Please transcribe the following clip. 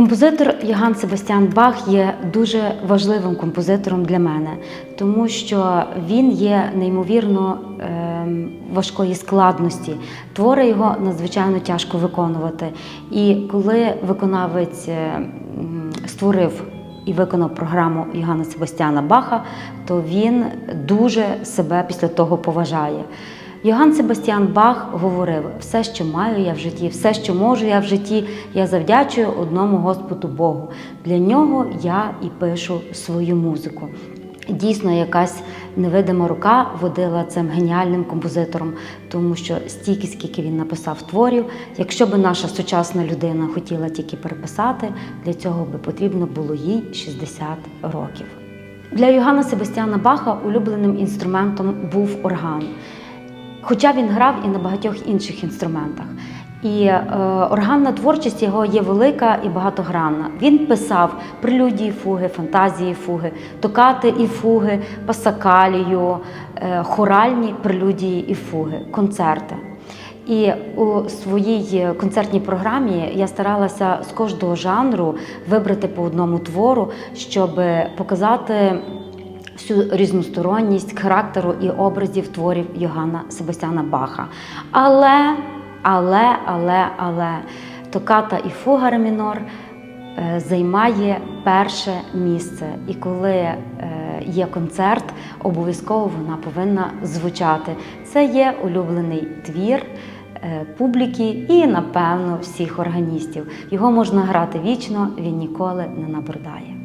Композитор Йоган Себастьян Бах є дуже важливим композитором для мене, тому що він є неймовірно ем, важкої складності. Твори його надзвичайно тяжко виконувати. І коли виконавець е, створив і виконав програму Йоганна Себастьяна Баха, то він дуже себе після того поважає. Йоганн Себастьян Бах говорив: все, що маю я в житті, все, що можу я в житті, я завдячую одному Господу Богу. Для нього я і пишу свою музику. Дійсно, якась невидима рука водила цим геніальним композитором, тому що стільки, скільки він написав творів, якщо би наша сучасна людина хотіла тільки переписати, для цього би потрібно було їй 60 років. Для Йоганна Себастьяна Баха улюбленим інструментом був орган. Хоча він грав і на багатьох інших інструментах. І е, органна творчість його є велика і багатогранна. Він писав прелюдії фуги, фантазії фуги, токати і фуги, пасакалію, е, хоральні прелюдії і фуги, концерти. І у своїй концертній програмі я старалася з кожного жанру вибрати по одному твору, щоб показати всю різносторонність характеру і образів творів Йоганна Себастьяна Баха. Але, але, але, але токата і фуга мінор е, займає перше місце. І коли е, є концерт, обов'язково вона повинна звучати. Це є улюблений твір. е, Публіки і, напевно, всіх органістів. Його можна грати вічно, він ніколи не набридає.